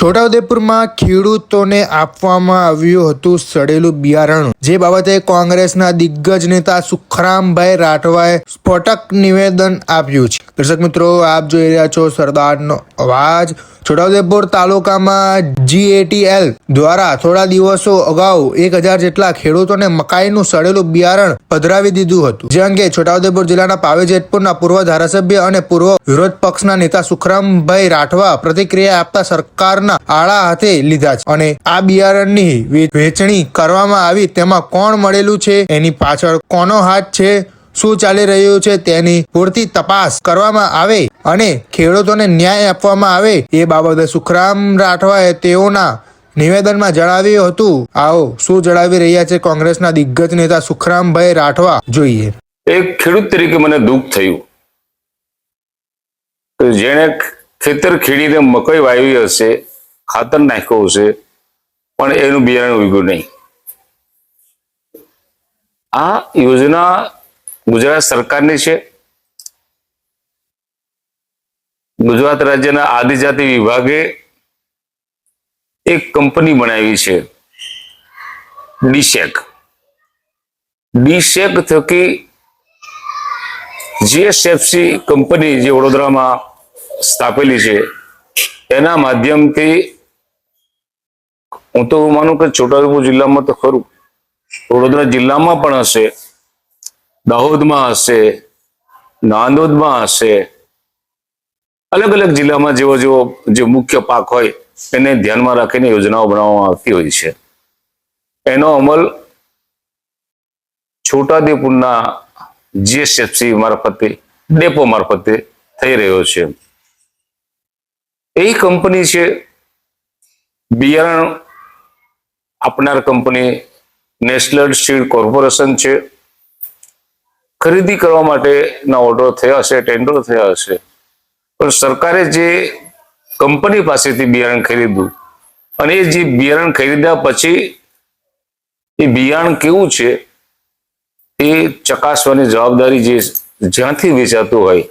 છોટાઉદેપુરમાં ખેડૂતોને આપવામાં આવ્યું હતું સડેલું બિયારણ. જે બાબતે કોંગ્રેસના દિગ્ગજ નેતા સુખરામભાઈ રાઠવાએ સ્ફોટક નિવેદન આપ્યું છે. દર્શક મિત્રો, આપ જોઈ રહ્યા છો સરદારનો અવાજ. છોટાઉદેપુર તાલુકામાં જીએટીએલ દ્વારા થોડા દિવસો અગાઉ એક હજાર જેટલા ખેડૂતોને મકાઈનું સડેલું બિયારણ પધરાવી દીધું હતું. જે અંગે છોટાઉદેપુર જિલ્લાના પાવી જેતપુરના પૂર્વ ધારાસભ્ય અને પૂર્વ વિરોધ પક્ષના નેતા સુખરામભાઈ રાઠવા પ્રતિક્રિયા આપતા સરકારના આળા હાથે લીધા છે. અને આ બિયારણની વેચણી કરવામાં આવી, તેમાં કોણ મળેલું છે? એની પાછળ કોનો હાથ છે? શું ચાલી રહ્યું છે તેની પૂરતી તપાસ કરવામાં આવે અને ખેડૂતોને ન્યાય આપવામાં આવે એ બાબતે સુખરામ રાઠવાએ તેઓના નિવેદનમાં જણાવ્યું હતું. આવો, શું જણાવી રહ્યા છે કોંગ્રેસના દિગ્ગજ નેતા સુખરામભાઈ રાઠવા? જોઈએ. એક ખેડૂત તરીકે મને દુઃખ થયું. જેણે ખેતર ખેડીને મકઈ વાવી હશે, ખાતર નાખ્યું હશે, પણ એનું બિયારણ ઉગ્યું નહીં. આ યોજના ગુજરાત સરકારની છે. ગુજરાત રાજ્યના આદિજાતિ વિભાગે એક કંપની બનાવી છે. ડીસેક ડીસેક થકી જીએસએફસી કંપની જે વડોદરામાં સ્થાપેલી છે, એના માધ્યમથી હું તો માનું કે છોટાઉદેપુર જિલ્લામાં તો ખરું. વડોદરા જિલ્લામાં પણ હશે. દાહોદમાં હશે, નાંદોદમાં હશે. અલગ અલગ જિલ્લામાં જેવો જેવો જે મુખ્ય પાક હોય, એને ધ્યાનમાં રાખીને યોજનાઓ બનાવવામાં આવતી હોય છે. એનો અમલ છોટાઉદેપુરના જીએસએફસી મારફતે, ડેપો મારફતે થઈ રહ્યો છે. એ કંપની છે, બિયારણ આપનાર કંપની, નેશનલ સીડ કોર્પોરેશન છે. ખરીદી કરવા માટેના ઓર્ડર થયા હશે ટેન્ડર થયા હશે. પણ સરકારે જે કંપની પાસેથી બિયારણ ખરીદ્યું અને એ જે બિયારણ ખરીદ્યા પછી એ બિયારણ કેવું છે એ ચકાસવાની જવાબદારી જે જ્યાંથી વેચાતું હોય,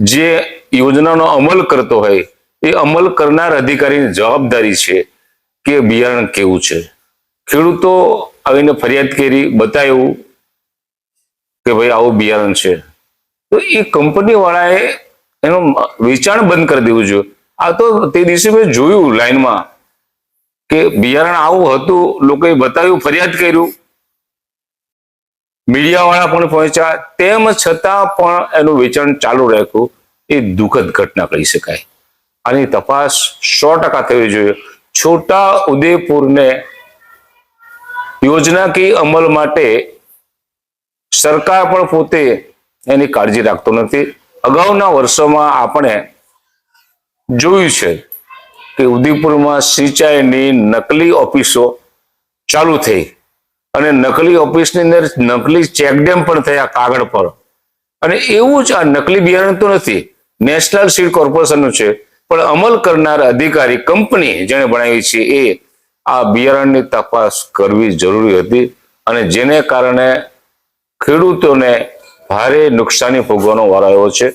જે યોજનાનો અમલ કરતો હોય, એ અમલ કરનાર અધિકારીની જવાબદારી છે કે બિયારણ કેવું છે. ખેડૂતો આવીને ફરિયાદ કરી બતાવ્યું કે ભાઈ આવું બિયારણ છે. તો એ કંપની વાળાએ એનું વેચાણ બંધ કરી દેવું જોઈએ. આ તો તે દિવસે મેં જોયું લાઈનમાં કે બિયારણ આવું હતું, લોકોએ બતાવ્યું, ફરિયાદ કર્યું. મીડિયાવાળા પણ પહોંચ્યા. તેમ છતાં પણ એનું વેચાણ ચાલુ રાખ્યું. એ દુઃખદ ઘટના કહી શકાય. આની તપાસ સો ટકા થવી જોઈએ. છોટા ઉદેપુરને યોજનાકીય અમલ માટે સરકાર પણ પોતે એની કાળજી રાખતો નથી. અગાઉના વર્ષોમાં આપણે જોયું છે કે ઉદયપુરમાં સિંચાઈની નકલી ઓફિસો ચાલુ થઈ અને નકલી ઓફિસની અંદર નકલી ચેકડેમ પણ થયા કાગળ પર. અને એવું જ આ નકલી બિયારણ તો નથી, નેશનલ સીડ કોર્પોરેશનનું છે, પણ અમલ કરનાર અધિકારી કંપની જેણે બનાવી છે એ આ બિયારણની તપાસ કરવી જરૂરી હતી અને જેને કારણે ખેડૂતોને ભારે નુકસાની ભોગવવાનો વારો આવ્યો છે.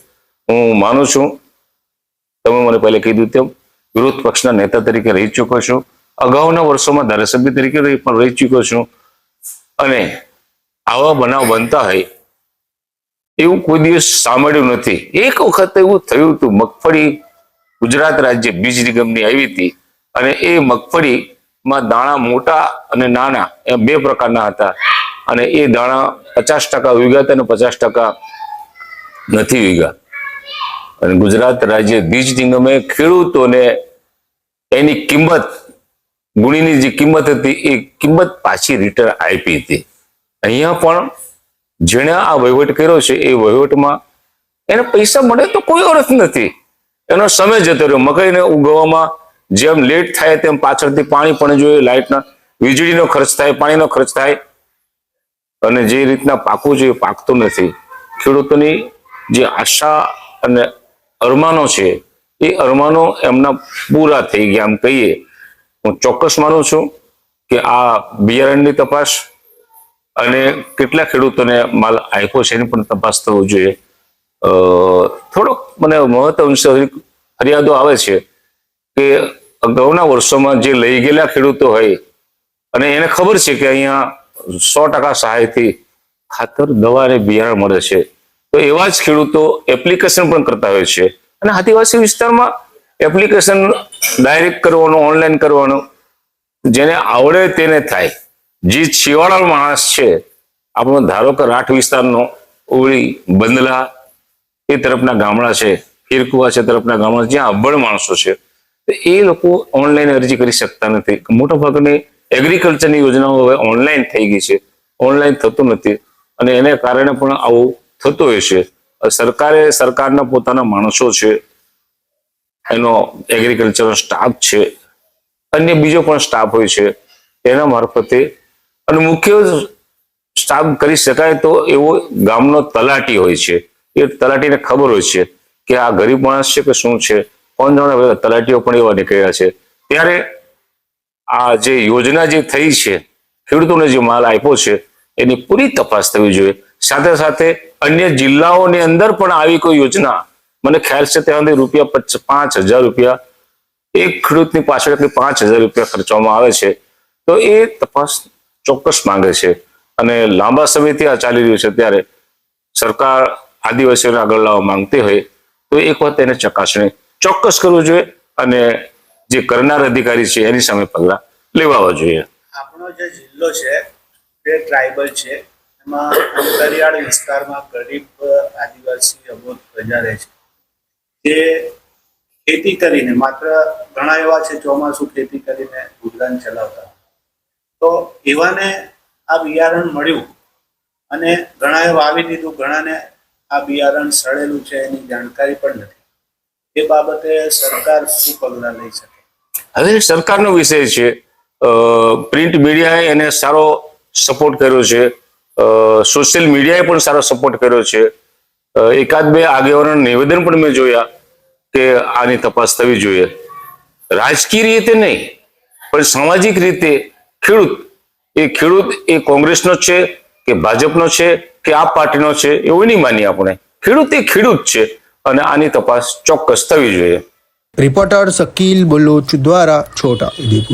હું માનું છું, તમે મને પહેલે કીધું તેમ, વિરોધ પક્ષના નેતા તરીકે રહી ચૂક્યો છું. અગાઉના વર્ષોમાં ધારાસભ્ય તરીકે પણ રહી ચૂક્યો છું. અને આવા બનાવ બનતા હોય, એવું કોઈ દિવસ સાંભળ્યું નથી. એક વખત એવું થયું હતું, મગફળી ગુજરાત રાજ્ય બીજ નિગમની આવી હતી. અને એ મગફળીમાં દાણા મોટા અને નાના, એમ બે પ્રકારના હતા. અને એ દાણા પચાસ ટકા વીઘા અને પચાસ ટકા નથી વીઘા અને ગુજરાત રાજ્ય બીજ નિગમે ખેડૂતોને એની કિંમત, ગુણીની જે કિંમત હતી, એ કિંમત પાછી રિટર્ન આપી હતી. અહીંયા પણ જેણે આ વહીવટ કર્યો છે, એ વહીવટમાં એને પૈસા મળે તો કોઈ અર્થ નથી. એનો સમય જતો રહ્યો. મકાઈને ઉગવામાં જેમ લેટ થાય તેમ પાછળથી પાણી પણ જોઈએ, લાઇટના વીજળીનો ખર્ચ થાય, પાણીનો ખર્ચ થાય અને જે રીતના પાકવું જોઈએ પાકતું નથી. ખેડૂતોની જે આશા અને અરમાનો છે, એ અરમાનો એમના પૂરા થઈ ગયા એમ કહીએ. હું ચોક્કસ માનું છું કે આ બિયારણની તપાસ અને કેટલા ખેડૂતોને માલ આપ્યો છે એની પણ તપાસ થવું જોઈએ. થોડોક મને મહત્વ ફરિયાદો આવે છે કે અગાઉના વર્ષોમાં જે લઈ ગયેલા ખેડૂતો હોય, અને એને ખબર છે કે અહીંયા સો ટકા સહાયથી ખાતર, દવા અને બિયારણ મળે છે. તો એવા જ ખેડૂતો એપ્લિકેશન પણ કરતા હોય છે. અને આદિવાસી વિસ્તારમાં એપ્લિકેશન ડાયરેક્ટ કરવાનું ઓનલાઈન કરવાનું, જેને આવડે તેને થાય. જે છેવાડાનો માણસ છે, આપણો ધારો કે રાઠ વિસ્તારનો ઓળી બંદલા એ તરફના ગામડા છે ફીરકુવા છે તરફના ગામડા, જ્યાં અભળ માણસો છે. એ લોકો ઓનલાઈન અરજી કરી શકતા નથી. મોટા ભાગની એગ્રીકલ્ચરની યોજનાઓ હવે ઓનલાઈન થઈ ગઈ છે. ઓનલાઈન થતું નથી અને એને કારણે પણ આવું થતું હોય છે. સરકારે સરકારના પોતાના માણસો છે, એનો એગ્રીકલ્ચરનો સ્ટાફ છે, અન્ય બીજો પણ સ્ટાફ હોય છે, એના મારફતે અને મુખ્ય સ્ટાફ કરી શકાય તો એવો ગામનો તલાટી હોય છે. એ તલાટીને ખબર હોય છે કે આ ગરીબ માણસ છે કે શું છે? કોણ જાણે તલાટીઓ પણ એવા નીકળ્યા છે. ત્યારે આ જે યોજના જે થઈ છે, ખેડૂતોને જે માલ આપ્યો છે, એની પૂરી તપાસ થવી જોઈએ. સાથે સાથે અન્ય જિલ્લાઓની અંદર પણ આવી કોઈ યોજના, મને ખ્યાલ છે ત્યાં સુધી રૂપિયા પચ- હજાર રૂપિયા, એક ખેડૂતની પાછળ પાંચ હજાર રૂપિયા ખર્ચવામાં આવે છે. તો એ તપાસ ચોક્કસ માંગે છે. અને લાંબા સમયથી આ ચાલી રહ્યું છે ત્યારે સરકાર આદિવાસીઓને આગળ લાવવા માંગતી હોય, તો એક વખત એને ચકાસણી ચોક્કસ કરવું જોઈએ અને જે કરનાર અધિકારી છે, એની સામે પગલા લેવાવા જોઈએ. આપણો જે જિલ્લો છે તે ટ્રાઇબલ છે, એમાં અંતરિયાળ વિસ્તારમાં ગરીબ, આદિવાસી, અબોધ પ્રજા રહે છે. જે ખેતી કરીને, માત્ર ઘણા એવા છે ચોમાસું ખેતી કરીને ગુજરાન ચલાવતા. તો એવાને આ બિયારણ મળ્યું અને ઘણાએ વાવી દીધું ઘણાને આ બિયારણ સડેલું છે, એની જાણકારી પણ નથી. એ બાબતે સરકાર શું પગલાં લઈ શકે? હવે સરકારનો વિષય છે પ્રિન્ટ મીડિયાએ એને સારો સપોર્ટ કર્યો છે સોશિયલ મીડિયાએ પણ સારો સપોર્ટ કર્યો છે. એકાદ બે આગેવાનોના નિવેદન પણ મેં જોયા કે આની તપાસ થવી જોઈએ. રાજકીય રીતે નહીં, પણ સામાજિક રીતે ખેડૂત, એ ખેડૂત એ કોંગ્રેસનો છે કે ભાજપનો છે કે આપ પાર્ટીનો છે, એવું નહીં માનીએ આપણે. ખેડૂત એ ખેડૂત છે અને આની તપાસ ચોક્કસ થવી જોઈએ. રિપોર્ટર શકીલ બલોચ દ્વારા છોટા ઉદેપુર